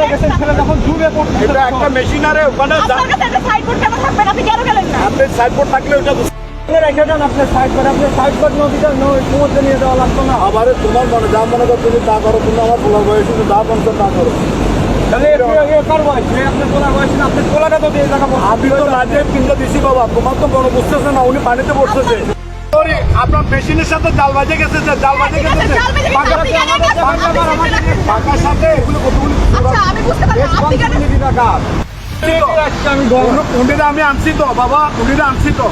কেন কতক্ষণ ওখানে ছেলে যখন ডুবে পড়ছে। এটা একটা মেশিনারে ওখানে আপনার কাছে একটা সাইনবোর্ড কেন থাকবে আপনি কেন গেলেন না? আপনি সাইনবোর্ড থাকলে ওটা রেখে দেন আপনি সাইড করে আপনি সাইড করে নদীটা সমুদ্রে নিয়ে যাওয়া লাগতো না। আবার তোমার মনে যা মনে করো তুমি তা করো তুমি আমার পোলার বয়স তুমি যা মনে তা করো। আমি তো কিনতে দিছি বাবা তোমার তো বড় বুঝতেছে না উনি পানিতে পড়তেছে। আপনার মেশিনের সাথে জাল বাজে গেছে জাল বাজে গেছে জাল বেজে গেছে, আপনি কেন গেছেন? আপনি সেখানে রাখেন। পাকার সাথে এগুলো কতগুলি আচ্ছা, আমি আনছি তো বাবা উনিরা আনছি তো।